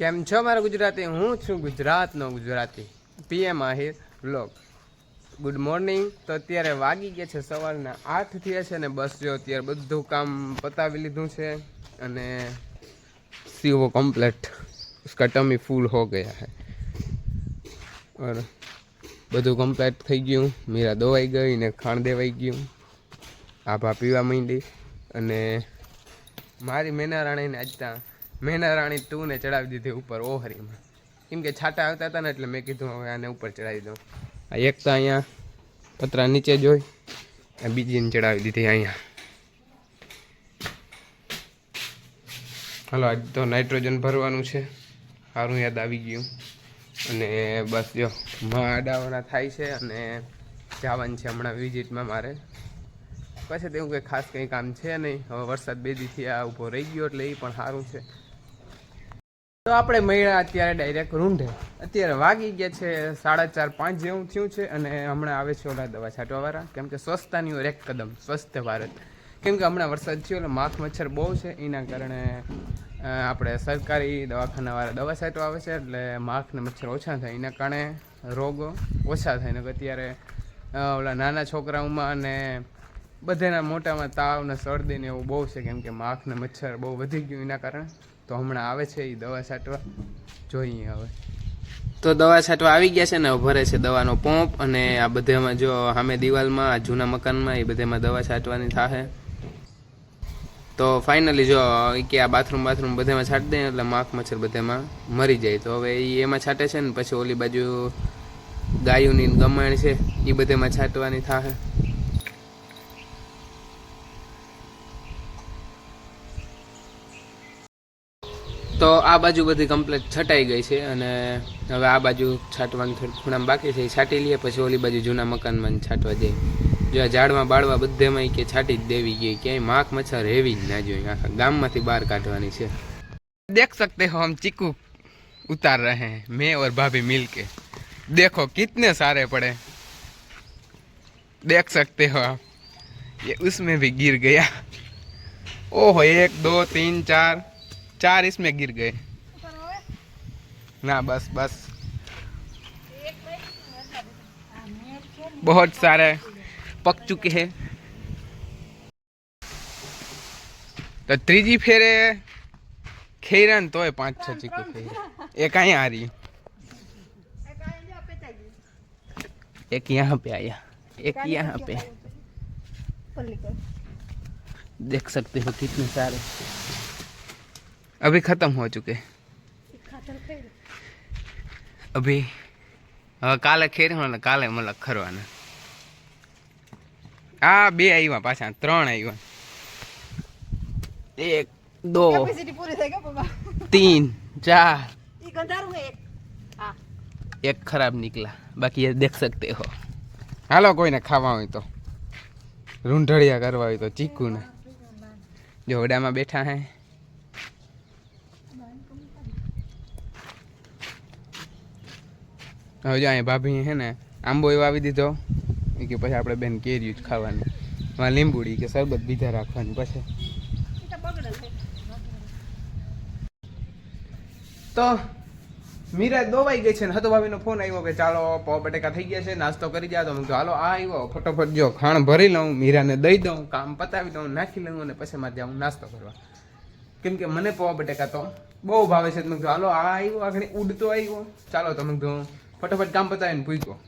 કેમ છો મારા ગુજરાતી? હું છું ગુજરાતનો Gujarati. PM Ahir blog good morning તો અત્યારે વાગી ગયા છે સવારના આઠ થયા છે ને બસ જો અત્યારે બધું કામ પતાવી લીધું છે અને સી સીઓ કમ્પ્લેટ ઉસકા ટમી ફૂલ હો ગયા હે. ઓર બધું કમ્પ્લેટ થઈ ગયું. મીરા દોવાઈ ગઈ ને ખાણ દેવાઈ ગયું. આભા પીવા માંડી અને મારી મેનારાણીને આજ ત્યાં મેના રાણી ટુને ચડાવી દીધી ઉપર ઓહરીમાં. કેમ કે છાટા આવતા હતા ને એટલે મેં કીધું હવે આને ઉપર ચડાવી દઉં. આ એક તો અહીંયા પતરા નીચે જોઈ આ બીજીને ચડાવી દીધી અહીંયા. હાલો, આજ તો નાઇટ્રોજન ભરવાનું છે. સારું યાદ આવી ગયું. અને બસ જો માડાવાના થાય છે અને જવાનું છે હમણાં વિઝિટમાં મારે. પછી તેવું કંઈ ખાસ કંઈ કામ છે નહીં. હવે વરસાદ બે દીથી આ ઊભો રહી ગયો એટલે એ પણ સારું છે. તો આપણે મળ્યા અત્યારે ડાયરેક્ટ રૂંઢે અત્યારે વાગી ગયા છે સાડા ચાર, પાંચ જેવું થયું છે અને હમણાં આવે છે ઓલા દવા છાંટવાવાળા. કેમ કે સ્વચ્છતાની ઓર એક કદમ, સ્વસ્થ ભારત. કેમ કે હમણાં વરસાદ થયો એટલે માખ મચ્છર બહુ છે. એના કારણે આપણે સરકારી દવાખાનાવાળા દવા છાંટવા આવે છે એટલે માખ ને મચ્છર ઓછા થાય. એના કારણે રોગો ઓછા થાય. ને અત્યારે ઓલા નાના છોકરાઓમાં અને બધાના મોટામાં તાવ ને શરદી ને એવું બહુ છે. કેમ કે માખ ને મચ્છર બહુ વધી ગયું એના કારણે. તો હમણાં આવે છે એ દવા છાંટવા. જોઈએ હવે. તો દવા છાંટવા આવી ગયા છે ને ભરે છે દવાનો પંપ અને આ બધામાં જો સામે દિવાલમાં જૂના મકાનમાં, એ બધામાં દવા છાંટવાની થાશે તો ફાઇનલી જો કે આ બાથરૂમ બાથરૂમ બધામાં છાંટી દે એટલે માખ મચ્છર બધામાં મરી જાય. તો હવે એ એમાં છાંટે છે ને, પછી ઓલી બાજુ ગાયોની ગમાણ છે એ બધામાં છાંટવાની થાશે તો આ બાજુ બધી કમ્પ્લીટ છટાઈ ગઈ છે અને હવે આ બાજુ છાંટવાનું થોડું ખૂણામાં બાકી છે એ છાંટી લઈએ પછી ઓલી બાજુ જૂના મકાનમાં છાંટવા જઈએ જો આ ઝાડમાં બાળવા બધેમાં ઈ કે છાંટી જ દેવી ગઈ ક્યાંય માખ મચ્છર હેવી જ ના જોઈએ આખા ગામમાંથી બહાર કાઢવાની છે देख सकते हो हम चीकू उतार रहे हैं मैं और भाभी मिल के देखो कितने सारे पड़े देख सकते हो आप ये उसमें भी गिर गया ओहो एक दो तीन चार चार इसमें गिर गए ना बस बस बहुत सारे पक चुके हैं तो ત્રીજી ફેરે ખેરા ને તોય પાંચ છ ચીકુ ખેરા એક અહીંયા आ रही एक यहाँ पे आया एक यहाँ पे देख सकते हो कितने सारे अभी खत्म हो चुके अभी હવે કાલે ખેરવાના કાલે મતલબ ખરવાના આ બે આવ્યા પાછા ત્રણ આવ્યા એક દો કેપેસિટી પૂરી થઈ ગઈ પપ્પા तीन चार ઈ ગંધારું હે એક હા एक खराब निकला बाकी ये देख सकते हो હાલો કોઈને ખાવા હોય તો રૂંઢળિયા કરવા હોય તો ચીકુ ને જોડામાં બેઠા હે હવે જો અહીંયા ભાભી હે ને, આંબો એવો આવી દીધો. એ કે પછી આપણે બેન કેરી જ ખાવાની. એમાં લીંબુડી કે શરબત બીજા રાખવાની પછી. તો છે મીરા દોવાઈ ગઈ છે ને, હતો ભાભીનો ફોન આવ્યો કે ચાલો પાવ બટેકા થઈ ગયા છે, નાસ્તો કરી જાય તો મેં ચાલો આ આવ્યો. ફટોફટ જો ખાણ ભરી લઉં, મીરાને દઈ દઉં, કામ પતાવી દઉં, નાખી લઉં અને પછી મારે જાઉં નાસ્તો કરવા. કેમ કે મને પૌવા બટેકા તો બહુ ભાવે છે. તમે હાલો, આ આવ્યો આગળ ઉડતો આવ્યો. ચાલો તમે કીધું ફટોફટ કામ પતાવીને પૂછ્યો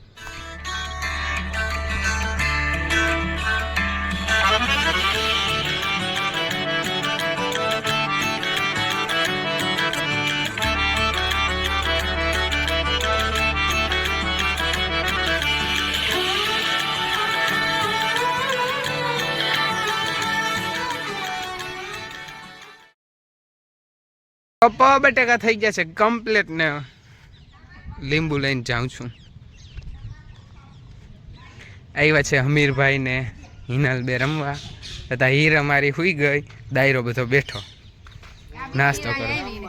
પપ્પા બટાકા થઈ ગયા છે કમ્પ્લીટ ને. લીંબુ લઈને જાઉં છું. આવ્યા છે હમીરભાઈ ને હિનાલ બે રમવા. તથા હીર અમારી હુઈ ગઈ દાયરો બધો બેઠો. નાસ્તો કરો.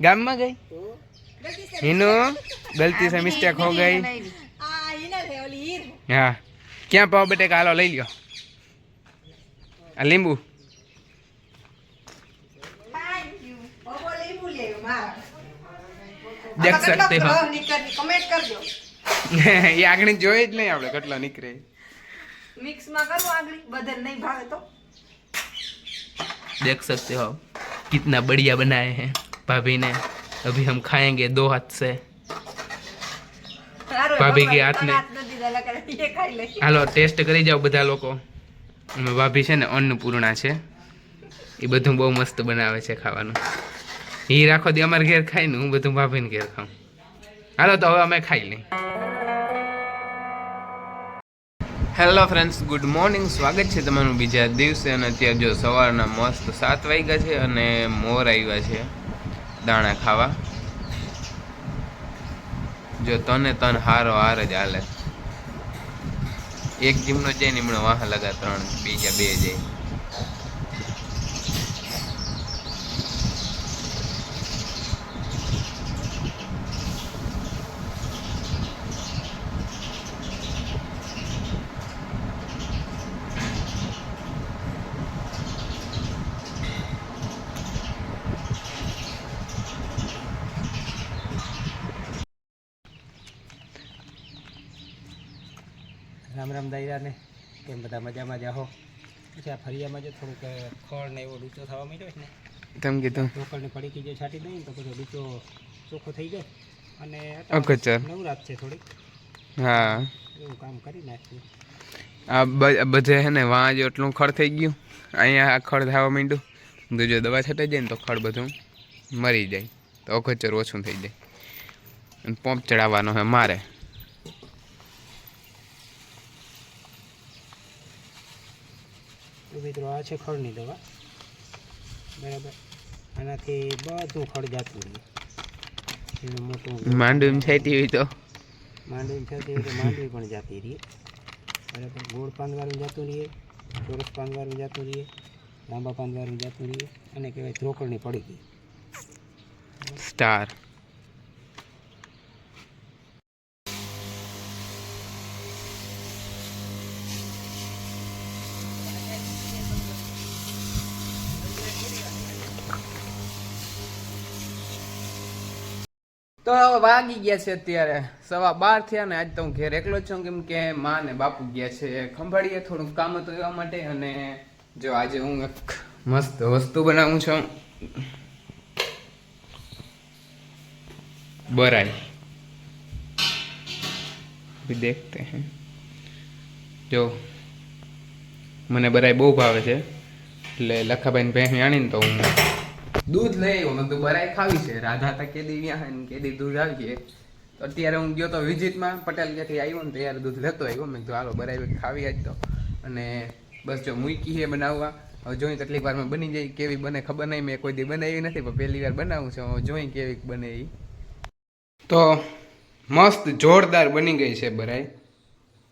ગામમાં ગઈ? હિનુ ગલતી સે મિસ્ટેક હો ગઈ. હા. ક્યાં પાવ બટેકા હાલો લઈ લ્યો. આ લીંબુ. દેખ આમાં કેટલો શકતે હો ગ્રહ નીકળની કમેન્ટ કરજો એ આગળ જોઈ જ નહીં આપણે કેટલો નીકળે મિક્સમાં કરવું આગળ બધે નહીં ભાવે તો देख सकते हो कितना बढ़िया बनाए हैं भाभी ने अभी हम खाएंगे दो हाथ से સારું ભાભી કે ભગવાન હાથને- તને હાથ નથી દીધા, એટલે કરે એ ખાઈ લે હાલો ટેસ્ટ કરી જાઓ બધા લોકો અમે ભાભી છે ને અન્નપૂર્ણા છે એ બધું બહુ મસ્ત બનાવે છે ખાવાનું એ રાખો દે અમારે ઘેર ખાઈને, હું બધું ભાભીને ઘેર ખાઉં. હાલો તો હવે અમે ખાઈ લઈ હેલો ફ્રેન્ડ્સ ગુડ મોર્નિંગ સ્વાગત છે તમારું બીજા દિવસે અને અત્યારે જો સવારના મસ્ત સાત વાગ્યા છે અને મોર આવ્યા છે દાણા ખાવા. જો તને તન હારો હાર જ હાલે. એક જીમનો જાય ને હમણાં વાહ લગા ત્રણ, બીજા બે જાય રામ રામ દાયરાને. કેમ બધા મજામાં જાહો પછી આ ફરિયામાં જો થોડુંક ખળ ને એવો ડૂચો થવા માંડ્યો છે ને. તેમ કીધું? ઢોકળની પડી કીજો છાંટી દઈએ તો પછી ડૂચો ચોખ્ખો થઈ જાય અને અગચર. નવરાત છે થોડીક. હા. એવું કામ કરી નાખ્યું. આ બધે હે ને વાં જો એટલું ખડ થઈ ગયું. અહીંયા આ ખડ થવા માંડ્યું. તો જો દવા છટાઈ જાય ને તો ખડ બધું મરી જાય. તો અગચર ઓછું થઈ જાય. અને પંપ ચડાવવાનો હે મારે. તો મિત્રો આ છે ખળની દવા. બરાબર. આનાથી બધું ખડ જાતું રહે મોટું માંડવી છાંટી હોય તો. માંડવી થતી હોય તો માંડવી પણ જાતી રહીએ બરાબર. ગોળ પાંદવાળું જતું રહીએ ચોરસ પાંદવાળું જતું રહીએ લાંબા પાંદવાળું જતું રહીએ અને કહેવાય ધ્રોકળની પડી ગઈ સ્ટાર. તો વાગી ગયા છે અત્યારે. સવા બાર થયા ને આજ તો હું ઘેર એકલો જ છું, કેમ કે મા ને બાપુ ગયા છે ખંભાળીએ થોડુંક કામ હતું એવા માટે અને જો આજે હું એક મસ્ત વસ્તુ બનાવું છું. બરાઈ. દેખતે હે. જો, મને બરાય બહુ ભાવે છે. એટલે લખાભાઈને ભેણી આણીને તો હું દૂધ લઈ આવ્યો મેં કીધું, બરાય ખાવી છે. રાધા તા કેદી વ્યા ને કેદી દૂધ આવીએ તો અત્યારે હું ગયો તો વિઝિટમાં, પટેલ ક્યાંથી આવ્યો ને ત્યારે દૂધ લેતો આવ્યો. મેં કીધું, હાલો, બરાય ખાવી આજ તો. અને બસ જો મૂકી છે બનાવવા. હવે જોઈ કેટલીક વાર મેં બની જાય, કેવી બને ખબર નહીં. મેં કોઈ દી બનાવી નથી, પણ પહેલી વાર બનાવું છું. હવે જોઈ કેવી બને એ તો મસ્ત જોરદાર બની ગઈ છે બરાય.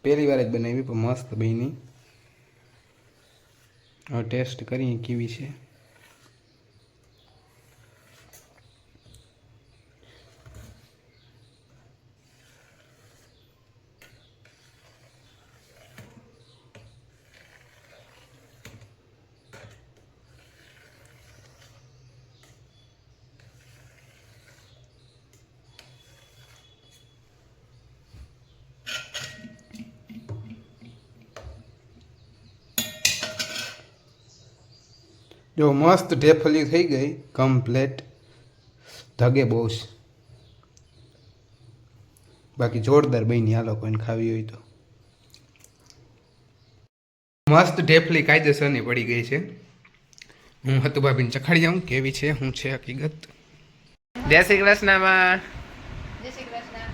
પહેલી વાર જ બનાવી, પણ મસ્ત બની. હવે ટેસ્ટ કરીએ કેવી છે. જો મસ્ત ઢેફલી થઈ ગઈ કમ્પ્લેટ ધગે બહુ છે. બાકી જોરદાર બની હાલો કોઈને ખાવી હોય તો. મસ્ત ઢેફલી કાયદેસરની પડી ગઈ છે. હું હતું ભાભીને ચખાડી જાઉં કેવી છે શું છે હકીકત? જય શ્રી કૃષ્ણમાં જય શ્રી કૃષ્ણ.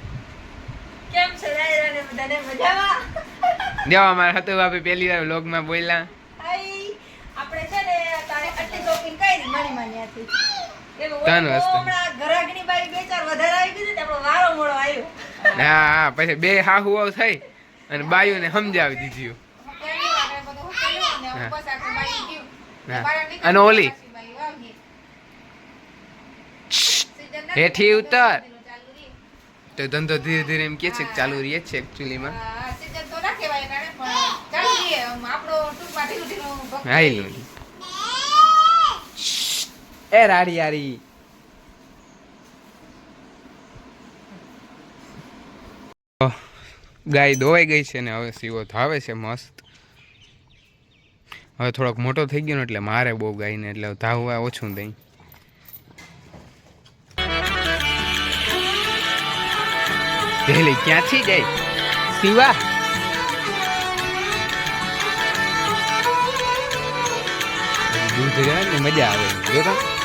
કેમ છે દાયરાને બધાને મજામાં? જો અમારા હતું ભાભી પહેલી વાર વ્લોગમાં બોલ્યા હાય આપણે છે ને તારે આટલી શોપિંગ બે ને આવ્યો. હા હા પછી બે હાહુઓ થઈ અને બાયુને સમજાવી દીધી હા. હા. અને ઓલી. હેઠી ઉતર. તો ધંધો ધીરે ધીરે એમ કે છે કે ચાલુ રહે છે એકચ્યુઅલીમાં હાઈલું. એ રાડી યારી ગાય દોવાઈ ગઈ છે ને હવે સીવો થાવે છે મસ્ત. હવે થોડોક મોટો થઈ ગયો ને એટલે મારે બહુ ગાયને એટલે ધાવવા ઓછું દઈ પહેલી ક્યાંથી જાય સીવા દૂધ ને મજા આવે. જોતા?